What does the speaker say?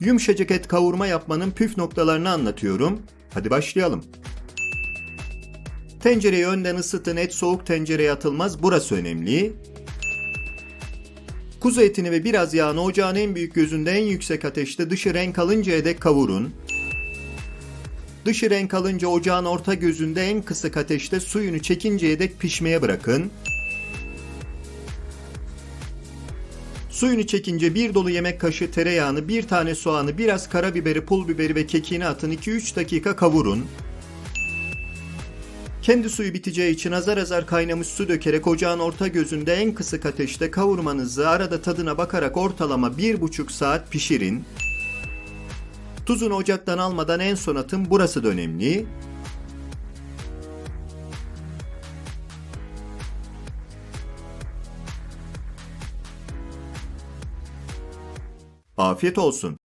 Yumuşacık et kavurma yapmanın püf noktalarını anlatıyorum. Hadi başlayalım. Tencereyi önden ısıtın et soğuk tencereye atılmaz burası önemli. Kuzu etini ve biraz yağını ocağın en büyük gözünde en yüksek ateşte dışı renk alıncaya dek kavurun. Dışı renk alınca ocağın orta gözünde en kısık ateşte suyunu çekinceye dek pişmeye bırakın. Suyunu çekince bir dolu yemek kaşığı tereyağını, bir tane soğanı, biraz karabiberi, pul biberi ve kekiğini atın 2-3 dakika kavurun. Kendi suyu biteceği için azar azar kaynamış su dökerek ocağın orta gözünde en kısık ateşte kavurmanızı arada tadına bakarak ortalama 1,5 saat pişirin. Tuzunu ocaktan almadan en son atın burası da önemli. Afiyet olsun.